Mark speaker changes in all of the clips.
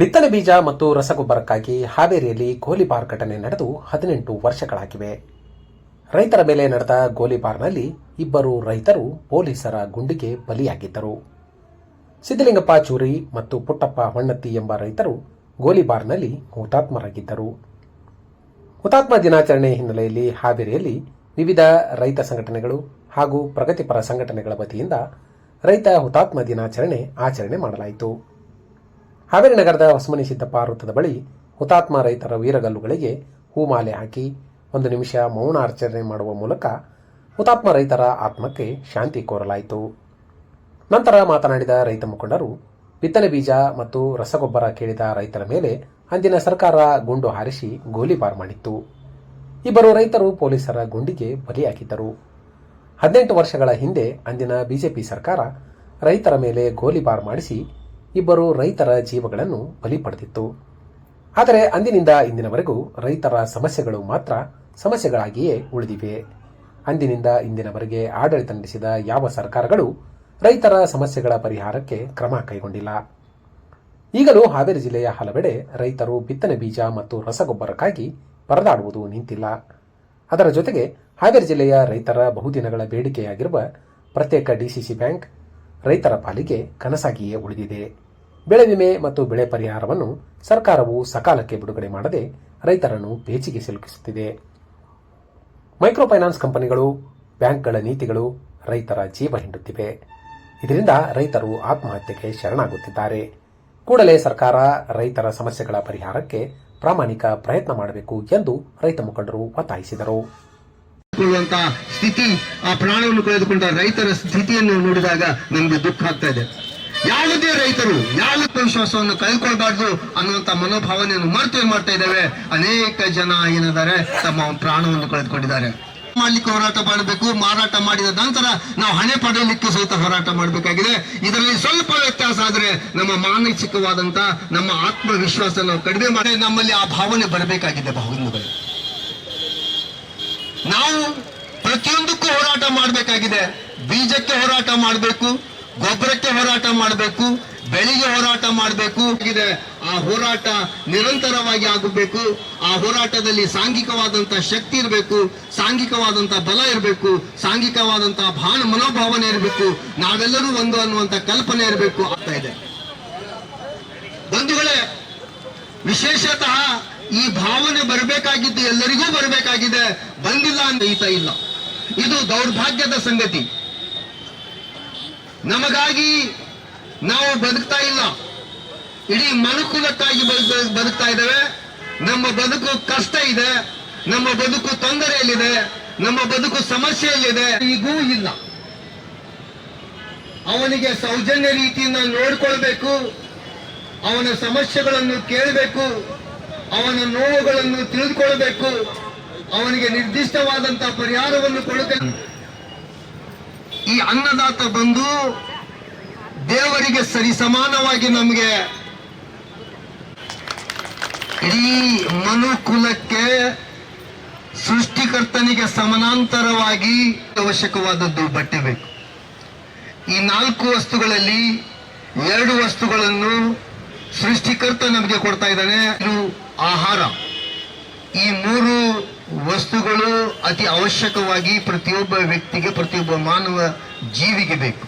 Speaker 1: ಬಿತ್ತನೆ ಬೀಜ ಮತ್ತು ರಸಗೊಬ್ಬರಕ್ಕಾಗಿ ಹಾವೇರಿಯಲ್ಲಿ ಗೋಲಿಬಾರ್ ಘಟನೆ ನಡೆದು ಹದಿನೆಂಟು ವರ್ಷಗಳಾಗಿವೆ. ರೈತರ ಮೇಲೆ ನಡೆದ ಗೋಲಿಬಾರ್ನಲ್ಲಿ ಇಬ್ಬರು ರೈತರು ಪೊಲೀಸರ ಗುಂಡಿಗೆ ಬಲಿಯಾಗಿದ್ದರು. ಸಿದ್ದಲಿಂಗಪ್ಪ ಚೂರಿ ಮತ್ತು ಪುಟ್ಟಪ್ಪ ಹೊಣ್ಣತ್ತಿ ಎಂಬ ರೈತರು ಗೋಲಿಬಾರ್ನಲ್ಲಿ ಹುತಾತ್ಮರಾಗಿದ್ದರು. ಹುತಾತ್ಮ ದಿನಾಚರಣೆ ಹಿನ್ನೆಲೆಯಲ್ಲಿ ಹಾವೇರಿಯಲ್ಲಿ ವಿವಿಧ ರೈತ ಸಂಘಟನೆಗಳು ಹಾಗೂ ಪ್ರಗತಿಪರ ಸಂಘಟನೆಗಳ ವತಿಯಿಂದ ರೈತ ಹುತಾತ್ಮ ದಿನಾಚರಣೆ ಆಚರಣೆ ಮಾಡಲಾಯಿತು. ಹಾವೇರಿ ನಗರದ ಹೊಸಮನಿ ಸಿದ್ದಪ್ಪ ವೃತ್ತದ ಬಳಿ ಹುತಾತ್ಮ ರೈತರ ವೀರಗಲ್ಲುಗಳಿಗೆ ಹೂಮಾಲೆ ಹಾಕಿ ಒಂದು ನಿಮಿಷ ಮೌನ ಆಚರಣೆ ಮಾಡುವ ಮೂಲಕ ಹುತಾತ್ಮ ರೈತರ ಆತ್ಮಕ್ಕೆ ಶಾಂತಿ ಕೋರಲಾಯಿತು. ನಂತರ ಮಾತನಾಡಿದ ರೈತ ಮುಖಂಡರು ಬಿತ್ತನೆ ಬೀಜ ಮತ್ತು ರಸಗೊಬ್ಬರ ಕೇಳಿದ ರೈತರ ಮೇಲೆ ಅಂದಿನ ಸರ್ಕಾರ ಗುಂಡು ಹಾರಿಸಿ ಗೋಲಿಬಾರ್ ಮಾಡಿತ್ತು. ಇಬ್ಬರು ರೈತರು ಪೊಲೀಸರ ಗುಂಡಿಗೆ ಬಲಿಯಾಗಿದ್ದರು. ಹದಿನೆಂಟು ವರ್ಷಗಳ ಹಿಂದೆ ಅಂದಿನ ಬಿಜೆಪಿ ಸರ್ಕಾರ ರೈತರ ಮೇಲೆ ಗೋಲಿಬಾರ್ ಮಾಡಿಸಿ ಇಬ್ಬರು ರೈತರ ಜೀವಗಳನ್ನು ಬಲಿ ಪಡೆದಿತ್ತು. ಆದರೆ ಅಂದಿನಿಂದ ಇಂದಿನವರೆಗೂ ರೈತರ ಸಮಸ್ಯೆಗಳು ಮಾತ್ರ ಸಮಸ್ಯೆಗಳಾಗಿಯೇ ಉಳಿದಿವೆ. ಅಂದಿನಿಂದ ಇಂದಿನವರೆಗೆ ಆಡಳಿತ ನಡೆಸಿದ ಯಾವ ಸರ್ಕಾರಗಳು ರೈತರ ಸಮಸ್ಯೆಗಳ ಪರಿಹಾರಕ್ಕೆ ಕ್ರಮ ಕೈಗೊಂಡಿಲ್ಲ. ಈಗಲೂ ಹಾವೇರಿ ಜಿಲ್ಲೆಯ ಹಲವೆಡೆ ರೈತರು ಬಿತ್ತನೆ ಬೀಜ ಮತ್ತು ರಸಗೊಬ್ಬರಕ್ಕಾಗಿ ಪರದಾಡುವುದು ನಿಂತಿಲ್ಲ. ಅದರ ಜೊತೆಗೆ ಹಾವೇರಿ ಜಿಲ್ಲೆಯ ರೈತರ ಬಹುದಿನಗಳ ಬೇಡಿಕೆಯಾಗಿರುವ ಪ್ರತ್ಯೇಕ ಡಿಸಿಸಿ ಬ್ಯಾಂಕ್ ರೈತರ ಪಾಲಿಗೆ ಕನಸಾಗಿಯೇ ಉಳಿದಿದೆ. ಬೆಳೆ ವಿಮೆ ಮತ್ತು ಬೆಳೆ ಪರಿಹಾರವನ್ನು ಸರ್ಕಾರವು ಸಕಾಲಕ್ಕೆ ಬಿಡುಗಡೆ ಮಾಡದೆ ರೈತರನ್ನು ಬೇಚಿಗೆ ಸಿಲುಕಿಸುತ್ತಿದೆ. ಮೈಕ್ರೋ ಫೈನಾನ್ಸ್ ಕಂಪನಿಗಳು, ಬ್ಯಾಂಕ್ಗಳ ನೀತಿಗಳು ರೈತರ ಜೀವ ಹಿಂಡುತ್ತಿವೆ. ಇದರಿಂದ ರೈತರು ಆತ್ಮಹತ್ಯೆಗೆ ಶರಣಾಗುತ್ತಿದ್ದಾರೆ. ಕೂಡಲೇ ಸರ್ಕಾರ ರೈತರ ಸಮಸ್ಯೆಗಳ ಪರಿಹಾರಕ್ಕೆ ಪ್ರಾಮಾಣಿಕ ಪ್ರಯತ್ನ ಮಾಡಬೇಕು ಎಂದು ರೈತ ಮುಖಂಡರು ಒತ್ತಾಯಿಸಿದರು.
Speaker 2: ಸ್ಥಿತಿ, ಆ ಪ್ರಾಣವನ್ನು ಕಳೆದುಕೊಂಡ ರೈತರ ಸ್ಥಿತಿಯನ್ನು ನೋಡಿದಾಗ ನಮಗೆ ದುಃಖ ಆಗ್ತಾ ಇದೆ. ಯಾವುದೇ ರೈತರು ಯಾವ ವಿಶ್ವಾಸವನ್ನು ಕಳ್ಕೊಳ್ಬಾರ್ದು ಅನ್ನುವಂತ ಮನೋಭಾವನೆಯನ್ನು ಮರ್ತು ಏನ್ ಮಾಡ್ತಾ ಇದ್ದಾವೆ. ಅನೇಕ ಜನ ಏನಿದ್ದಾರೆ, ತಮ್ಮ ಪ್ರಾಣವನ್ನು ಕಳೆದುಕೊಂಡಿದ್ದಾರೆ. ಮಾಡ್ಲಿಕ್ಕೆ ಹೋರಾಟ ಮಾಡಬೇಕು, ಮಾರಾಟ ಮಾಡಿದ ನಂತರ ನಾವು ಹಣೆ ಪಡೆಯಲಿಕ್ಕೆ ಸಹಿತ ಹೋರಾಟ ಮಾಡಬೇಕಾಗಿದೆ. ಇದರಲ್ಲಿ ಸ್ವಲ್ಪ ವ್ಯತ್ಯಾಸ ಆದ್ರೆ ನಮ್ಮ ಮಾನಸಿಕವಾದಂತ, ನಮ್ಮ ಆತ್ಮವಿಶ್ವಾಸ ನಾವು ಕಡಿಮೆ ಮಾಡಿ ನಮ್ಮಲ್ಲಿ ಆ ಭಾವನೆ ಬರಬೇಕಾಗಿದೆ ಬಹುದಿನಗಳು ನಾವು ಪ್ರತಿಯೊಂದಕ್ಕೂ ಹೋರಾಟ ಮಾಡಬೇಕಾಗಿದೆ. ಬೀಜಕ್ಕೆ ಹೋರಾಟ ಮಾಡಬೇಕು ಗೊಬ್ಬರಕ್ಕೆ ಹೋರಾಟ ಮಾಡಬೇಕು ಬೆಳಿಗ್ಗೆ ಹೋರಾಟ ಮಾಡಬೇಕು. ಆ ಹೋರಾಟ ನಿರಂತರವಾಗಿ ಆಗಬೇಕು. ಆ ಹೋರಾಟದಲ್ಲಿ ಸಾಂಘಿಕವಾದಂತಹ ಶಕ್ತಿ ಇರಬೇಕು ಸಾಂಘಿಕವಾದಂತಹ ಬಲ ಇರಬೇಕು ಸಾಂಘಿಕವಾದಂತಹ ಭಾನ ಮನೋಭಾವನೆ ಇರಬೇಕು. ನಾವೆಲ್ಲರೂ ಒಂದು ಅನ್ನುವಂತ ಕಲ್ಪನೆ ಇರಬೇಕು ಆಗ್ತಾ ಇದೆ. ಬಂಧುಗಳೇ, ವಿಶೇಷತಃ ಈ ಭಾವನೆ ಬರಬೇಕಾಗಿದ್ದು ಎಲ್ಲರಿಗೂ ಬರಬೇಕಾಗಿದೆ. ಬಂದಿಲ್ಲ ಅಂತ ಇಲ್ಲ. ಇದು ದೌರ್ಭಾಗ್ಯದ ಸಂಗತಿ. ನಮಗಾಗಿ ನಾವು ಬದುಕ್ತಾ ಇಲ್ಲ. ಇಡೀ ಮನುಕುಲಕ್ಕಾಗಿ ಬದುಕ- ಬದುಕ್ತಾ ಇದ್ದೇವೆ. ನಮ್ಮ ಬದುಕು ಕಷ್ಟ ಇದೆ. ನಮ್ಮ ಬದುಕು ತೊಂದರೆಯಲ್ಲಿದೆ. ನಮ್ಮ ಬದುಕು ಸಮಸ್ಯೆಯಲ್ಲಿದೆ. ಈಗೂ ಇಲ್ಲ. ಅವನಿಗೆ ಸೌಜನ್ಯ ರೀತಿಯಿಂದ ನೋಡ್ಕೊಳ್ಬೇಕು. ಅವನ ಸಮಸ್ಯೆಗಳನ್ನು ಕೇಳಬೇಕು. ಅವನ ನೋವುಗಳನ್ನು ತಿಳಿದುಕೊಳ್ಬೇಕು. ಅವನಿಗೆ ನಿರ್ದಿಷ್ಟವಾದಂತಹ ಪರಿಹಾರವನ್ನು ಕೊಡಬೇಕು ಈ ಅನ್ನದಾತ ಬಂದು ದೇವರಿಗೆ ಸರಿ ಸಮಾನವಾಗಿ ನಮಗೆ ಇಡೀ ಮನುಕುಲಕ್ಕೆ ಸೃಷ್ಟಿಕರ್ತನಿಗೆ ಸಮಾನಾಂತರವಾಗಿ ಅವಶ್ಯಕವಾದದ್ದು ಬಟ್ಟೆ ಬೇಕು. ಈ ನಾಲ್ಕು ವಸ್ತುಗಳಲ್ಲಿ ಎರಡು ವಸ್ತುಗಳನ್ನು ಸೃಷ್ಟಿಕರ್ತ ನಮಗೆ ಕೊಡ್ತಾ ಇದ್ದಾನೆ. ಇದು ಆಹಾರ. ಈ ಮೂರು ವಸ್ತುಗಳು ಅತಿ ಅವಶ್ಯಕವಾಗಿ ಪ್ರತಿಯೊಬ್ಬ ವ್ಯಕ್ತಿಗೆ ಪ್ರತಿಯೊಬ್ಬ ಮಾನವ ಜೀವಿಗೆ ಬೇಕು.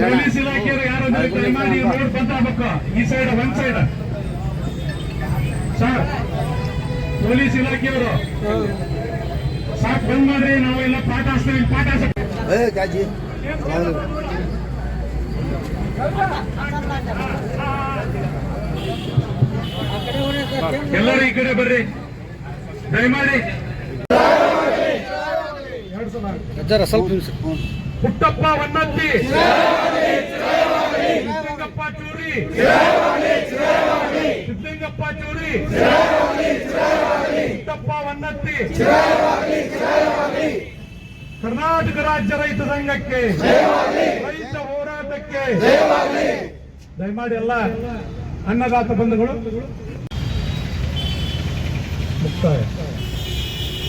Speaker 3: ಪೊಲೀಸ್ ಇಲಾಖೆಯವರು ಯಾರಾದ್ರೂ ಕೈ ರೋಡ್ ಬಂದ್ ಆಗ್ಬೇಕು. ಈ ಸೈಡ್ ಒಂದ್ ಸೈಡ್ ಸರ್ ಪೊಲೀಸ್ ಇಲಾಖೆಯವರು ಸಾಕ್ ಬಂದ್ ಮಾಡ್ರಿ ನಾವೆಲ್ಲ ಪಾಠ ಹಾಸ್ತೀವಿ ಪಾಠ ಎಲ್ಲರೂ ಈ ಕಡೆ ಬರ್ರಿ. ದಯಮಾಡಿ. ಪುಟ್ಟಪ್ಪ ವನ್ನತ್ತಿ. ಸಿದ್ಧಲಿಂಗಪ್ಪ ಚೂರಿ. ಸಿದ್ಧಲಿಂಗಪ್ಪ ಚೂರಿ. ಪುಟ್ಟಪ್ಪ ವನ್ನತ್ತಿ. ಕರ್ನಾಟಕ ರಾಜ್ಯ ರೈತ ಸಂಘಕ್ಕೆ, ರೈತ ಹೋರಾಟಕ್ಕೆ. ದಯಮಾಡಿ ಎಲ್ಲ ಅನ್ನದಾತ ಬಂಧುಗಳು, ಮುಕ್ತಾಯ.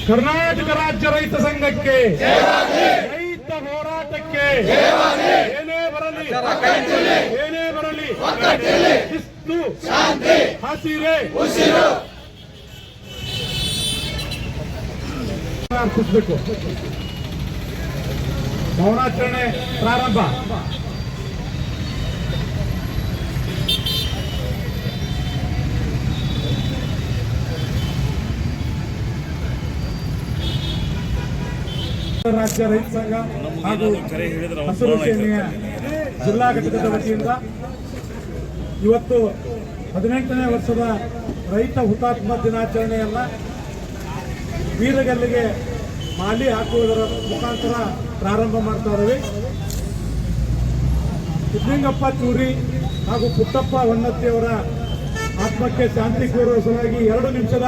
Speaker 3: ಕರ್ನಾಟಕ ರಾಜ್ಯ ರೈತ ಸಂಘಕ್ಕೆ, ರೈತ ಹೋರಾಟಕ್ಕೆ. ಏನೇ ಬರಲಿ ಏನೇ ಬರಲಿ ಶಿಸ್ತು ಹಸಿರೆ. ಅರ್ಪಿಸ್ಬೇಕು ಮೌನಾಚರಣೆ ಪ್ರಾರಂಭ. ರಾಜ್ಯ ರೈತ ಸಂಘ ಹಾಗೂ ಹಸಿರು ಸೇನೆಯ ಜಿಲ್ಲಾ ಘಟಕದ ವತಿಯಿಂದ ಇವತ್ತು ಹದಿನೆಂಟನೇ ವರ್ಷದ ರೈತ ಹುತಾತ್ಮ ದಿನಾಚರಣೆಯನ್ನ ವೀರಗಲ್ಲಿಗೆ ಮಾಲಿ ಹಾಕುವುದರ ಮುಖಾಂತರ ಪ್ರಾರಂಭ ಮಾಡ್ತಾ ಇದ್ದೀವಿ. ಸಿದ್ಲಿಂಗಪ್ಪ ಚೂರಿ ಹಾಗೂ ಪುಟ್ಟಪ್ಪ ಹೊನ್ನತ್ತಿಯವರ ಆತ್ಮಕ್ಕೆ ಶಾಂತಿ ಕೋರುವ ಸಲುವಾಗಿ ಎರಡು ನಿಮಿಷದ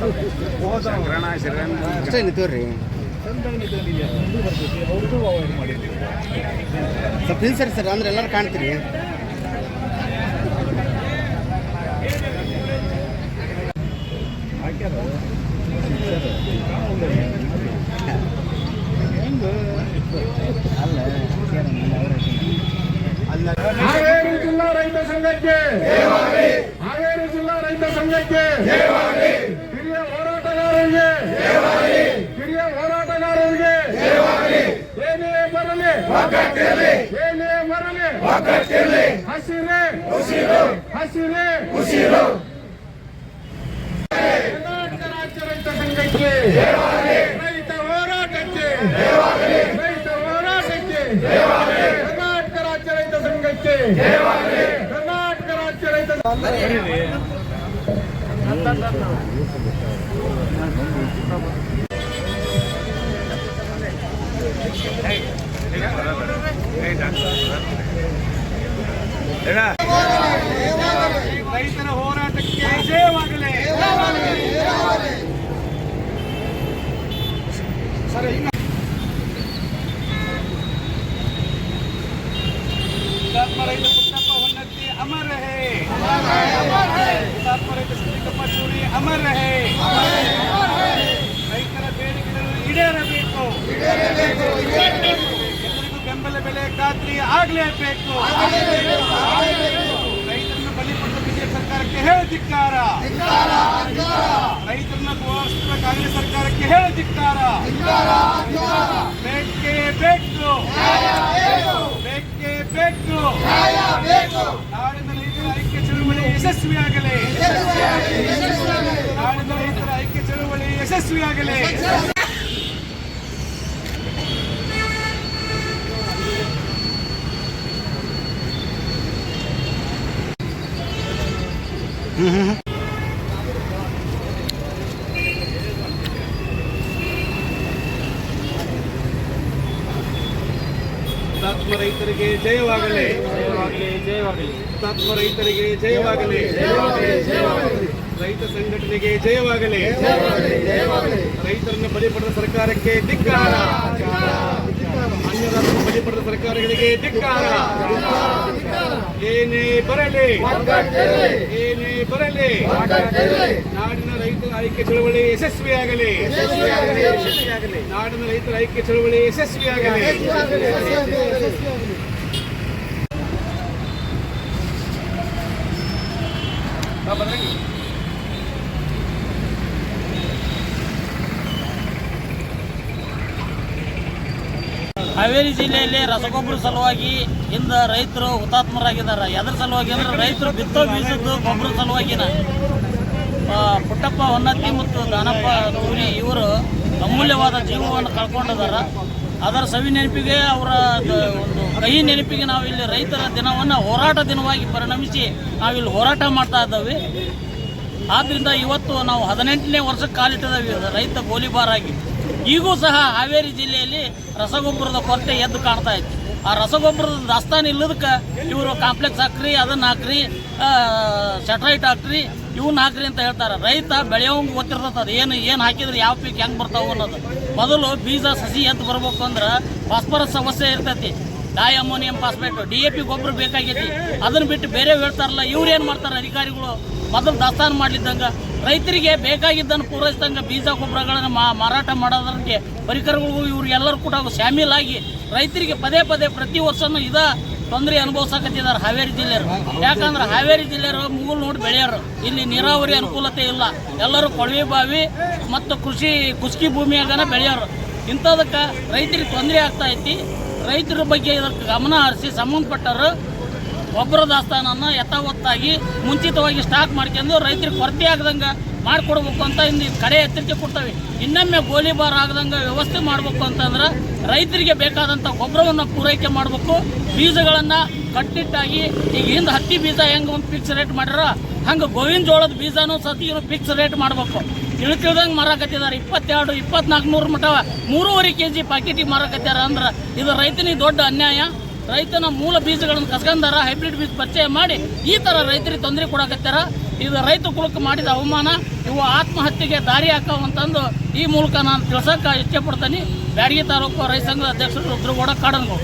Speaker 3: ತಗೋಬೇಕು
Speaker 4: ಅಷ್ಟೇ ನಿಂತವ್ರಿ ಸ್ವಲ್ಪ ಹಿಂದೆ ಸರಿ ಸರ್ ಅಂದ್ರೆ ಎಲ್ಲರೂ ಕಾಣ್ತೀರಿ.
Speaker 3: ಹಾವೇರಿ ಜಿಲ್ಲಾ ರೈತ ಸಂಘಕ್ಕೆ. ಹಾವೇರಿ ಜಿಲ್ಲಾ ರೈತ ಸಂಘಕ್ಕೆ. ಬರಲಿ ಏನೇ ಬರಲಿ ಹಸಿರೇ. ಹಸಿರೇ. ಕರ್ನಾಟಕ ರಾಜ್ಯ ರೈತ ಸಂಘಕ್ಕೆ. ರೈತ ಹೋರಾಟಕ್ಕೆ. ರೈತ ಹೋರಾಟಕ್ಕೆ. ಕರ್ನಾಟಕ ರಾಜ್ಯ ರೈತ ಸಂಘಕ್ಕೆ. ಕರ್ನಾಟಕ ರಾಜ್ಯ ರೈತ ರೈತರ ಹೋರಾಟಕ್ಕೆ ಜಯವಾಗಲಿ ಹುತಾತ್ಮ ರೈತ ಪುಟ್ಟಪ್ಪ ಹೊನ್ನತ್ತಿ ಅಮರ ರಹೇ ಹುತಾತ್ಮ ರೈತ ಸಿದ್ದಿಕಪ್ಪ ಚೂರಿ ಅಮರ ಹೇ ರೈತರ ಬೇಡಿಕೆಗಳು ಈಡೇರಬೇಕು. ಬೆಲೆ ಖಾತ್ರಿ ಆಗಲೇಬೇಕು. ರೈತರನ್ನ ಬಲಿ ಪಡೆದ ಬಿಜೆಪಿ ಸರ್ಕಾರಕ್ಕೆ ಹೇಳದಿಕ್ಕಾರ ರೈತರನ್ನ ತೋರಿಸುವ ಕಾಂಗ್ರೆಸ್ ಸರ್ಕಾರಕ್ಕೆ ಹೇಳದಿಕ್ಕಾರ ಬೇಕೇ ಬೇಕು. ಬೇಕೇ ಬೇಕು. ನಾಡಿನ ರೈತರ ಐಕ್ಯ ಚಳುವಳಿ ಯಶಸ್ವಿಯಾಗಲಿ. ನಾಡಿನ ರೈತರ ಐಕ್ಯ ಚಳುವಳಿ ಯಶಸ್ವಿಯಾಗಲಿ. ಹುತಾತ್ಮ ರೈತರಿಗೆ ಜಯವಾಗಲಿ ಹುತಾತ್ಮ ರೈತರಿಗೆ ಜಯವಾಗಲಿ ರೈತ ಸಂಘಟನೆಗೆ ಜಯವಾಗಲಿ. ರೈತರನ್ನು ಬಲಿ ಪಡೆದ ಸರ್ಕಾರಕ್ಕೆ ಧಿಕ್ಕಾರ. ಅನ್ಯರನ್ನು ಬಲಿ ಪಡೆದ ಸರ್ಕಾರಗಳಿಗೆ ಧಿಕ್ಕಾರ. ಏನೇ ಬರಲಿ ಏನೇ ಬರಲಿ ನಾಡಿನ ರೈತರ ಐಕ್ಯ ಚಳವಳಿ ಯಶಸ್ವಿಯಾಗಲಿ. ನಾಡಿನ ರೈತರ ಐಕ್ಯ ಚಳವಳಿ ಯಶಸ್ವಿಯಾಗಲಿ.
Speaker 5: ಹಾವೇರಿ ಜಿಲ್ಲೆಯಲ್ಲಿ ರಸಗೊಬ್ಬರ ಸಲುವಾಗಿ ಇಂದ ರೈತರು ಹುತಾತ್ಮರಾಗಿದ್ದಾರೆ. ಎದ್ರ ಸಲುವಾಗಿ ಅಂದ್ರೆ ರೈತರು ಬಿತ್ತೋ ಬೀಜದ್ದು ಗೊಬ್ಬರ ಸಲುವಾಗಿನ. ಪುಟ್ಟಪ್ಪ ಹೊನ್ನತ್ತಿ ಮತ್ತು ದಾನಪ್ಪ ತೂರಿ ಇವರು ಅಮೂಲ್ಯವಾದ ಜೀವವನ್ನು ಕಳ್ಕೊಂಡಿದ್ದಾರೆ. ಅದರ ಸವಿ ನೆನಪಿಗೆ ಅವರ ಒಂದು ಕಹಿ ನೆನಪಿಗೆ ನಾವು ಇಲ್ಲಿ ರೈತರ ದಿನವನ್ನು ಹೋರಾಟ ದಿನವಾಗಿ ಪರಿಣಮಿಸಿ ನಾವಿಲ್ಲಿ ಹೋರಾಟ ಮಾಡ್ತಾ ಇದ್ದೇವೆ. ಆದ್ದರಿಂದ ಇವತ್ತು ನಾವು ಹದಿನೆಂಟನೇ ವರ್ಷಕ್ಕೆ ಕಾಲಿಟ್ಟಿದ್ದೇವೆ. ರೈತ ಗೋಲಿಬಾರ್ ಆಗಿ ಈಗೂ ಸಹ ಹಾವೇರಿ ಜಿಲ್ಲೆಯಲ್ಲಿ ರಸಗೊಬ್ಬರದ ಕೊರತೆ ಎದ್ದು ಕಾಣ್ತಾ ಇತ್ತು. ಆ ರಸಗೊಬ್ಬರದ ದಾಸ್ತಾನು ಇಲ್ಲದಕ್ಕೆ ಇವರು ಕಾಂಪ್ಲೆಕ್ಸ್ ಹಾಕ್ರಿ, ಅದನ್ನು ಹಾಕ್ರಿ ಸೆಟ್ರೈಟ್ ಹಾಕ್ರಿ ಇವನ್ನ ಹಾಕ್ರಿ ಅಂತ ಹೇಳ್ತಾರೆ. ರೈತ ಬೆಳೆಯೋಂಗೆ ಗೊತ್ತಿರ್ತದೆ ಅದು ಏನು ಏನು ಹಾಕಿದ್ರೆ ಯಾವ ಪೀಕ್ ಹೆಂಗೆ ಬರ್ತಾವೆ ಅನ್ನೋದು. ಮೊದಲು ಬೀಜ ಸಸಿ ಎದ್ದು ಬರ್ಬೇಕು ಅಂದ್ರೆ ಫಾಸ್ಫರಸ್ ಸಮಸ್ಯೆ ಇರ್ತೈತಿ. Diammonium phosphate. D A P ಗೊಬ್ಬರ ಬೇಕಾಗೈತಿ. ಅದನ್ನ ಬಿಟ್ಟು ಬೇರೆ ಹೇಳ್ತಾರಲ್ಲ, ಇವ್ರು ಏನು ಮಾಡ್ತಾರೆ ಅಧಿಕಾರಿಗಳು? ಮೊದಲು ದಾಸ್ತಾನು ಮಾಡಲಿದ್ದಂಗೆ. ರೈತರಿಗೆ ಬೇಕಾಗಿದ್ದನ್ನು ಪೂರೈಸಿದಂಗೆ ಬೀಜ ಗೊಬ್ಬರಗಳನ್ನು ಮಾರಾಟ ಮಾಡೋದ್ರಿಗೆ ಪರಿಕರಗಳಿಗೂ ಇವ್ರು ಎಲ್ಲರೂ ಕೂಡ ಶಾಮೀಲಾಗಿ ರೈತರಿಗೆ ಪದೇ ಪದೇ ಪ್ರತಿ ವರ್ಷನೂ ಇದ ತೊಂದರೆ ಅನುಭವಿಸಕತ್ತಿದ್ದಾರೆ ಹಾವೇರಿ ಜಿಲ್ಲೆಯವರು. ಯಾಕಂದ್ರೆ ಹಾವೇರಿ ಜಿಲ್ಲೆಯವರು ಮುಗುಲ್ ನೋಡಿ ಬೆಳೆಯೋರು. ಇಲ್ಲಿ ನೀರಾವರಿ ಅನುಕೂಲತೆ ಇಲ್ಲ. ಎಲ್ಲರೂ ಕೊಳವೆ ಬಾವಿ ಮತ್ತು ಕೃಷಿ, ಕುಸ್ಕಿ ಭೂಮಿಯಾಗನ ಬೆಳೆಯೋರು. ಇಂಥದಕ್ಕೆ ರೈತರಿಗೆ ತೊಂದರೆ ಆಗ್ತಾ ಐತಿ. ರೈತರ ಬಗ್ಗೆ ಇದಕ್ಕೆ ಗಮನ ಹರಿಸಿ ಸಂಬಂಧಪಟ್ಟರು ಗೊಬ್ಬರ ದಾಸ್ತಾನನ್ನು ಯಥಾವತ್ತಾಗಿ ಮುಂಚಿತವಾಗಿ ಸ್ಟಾಕ್ ಮಾಡ್ಕೊಂಡು ರೈತರಿಗೆ ಕೊರತೆ ಆಗದಂಗೆ ಮಾಡಿಕೊಡ್ಬೇಕು ಅಂತ ಇಂದು ಕಡೆ ಎಚ್ಚರಿಕೆ ಕೊಡ್ತವೆ. ಇನ್ನೊಮ್ಮೆ ಗೋಲಿಬಾರ್ ಆಗದಂಗೆ ವ್ಯವಸ್ಥೆ ಮಾಡಬೇಕು ಅಂತಂದ್ರೆ ರೈತರಿಗೆ ಬೇಕಾದಂಥ ಗೊಬ್ಬರವನ್ನು ಪೂರೈಕೆ ಮಾಡಬೇಕು. ಬೀಜಗಳನ್ನು ಕಟ್ಟಿಟ್ಟಾಗಿ ಈಗ ಹಿಂದೆ ಹತ್ತಿ ಬೀಜ ಹೆಂಗೆ ಒಂದು ಫಿಕ್ಸ್ ರೇಟ್ ಮಾಡ್ಯಾರ ಹಂಗೆ ಗೋವಿನ ಜೋಳದ ಬೀಜನೂ ಸತಿಗೂ ಫಿಕ್ಸ್ ರೇಟ್ ಮಾಡಬೇಕು. ತಿಳಿ ತಿಳ್ದಂಗೆ ಮಾರಾಕತ್ತಿದ್ದಾರೆ ಇಪ್ಪತ್ತೆರಡು, ಇಪ್ಪತ್ನಾಲ್ಕು ನೂರು ಮಟ ಮೂರುವರೆ ಕೆ ಜಿ ಪಾಕೆಟಿಗೆ ಮಾರಾಕತ್ಯಾರ ಅಂದ್ರೆ ಇದು ರೈತನಿಗೆ ದೊಡ್ಡ ಅನ್ಯಾಯ. ರೈತನ ಮೂಲ ಬೀಜಗಳನ್ನು ಕಸ್ಕೊಂಡಾರ ಹೈಬ್ರಿಡ್ ಬೀಜ ಪರಿಚಯ ಮಾಡಿ ಈ ಥರ ರೈತರಿಗೆ ತೊಂದರೆ ಕೊಡಕತ್ತಾರ ಇದು ರೈತ ಕುಲಕ್ಕೆ ಮಾಡಿದ ಅವಮಾನ. ಇವು ಆತ್ಮಹತ್ಯೆಗೆ ದಾರಿ ಹಾಕವಂತಂದು ಈ ಮೂಲಕ ನಾನು ತಿಳ್ಸೋಕೆ ಇಷ್ಟಪಡ್ತೀನಿ. ಬ್ಯಾಡಗಿ ತಾಲೂಕು ರೈತ ಸಂಘದ ಅಧ್ಯಕ್ಷರು ರುದ್ರಗೌಡ ಕಾಡನ್ಗೌಡ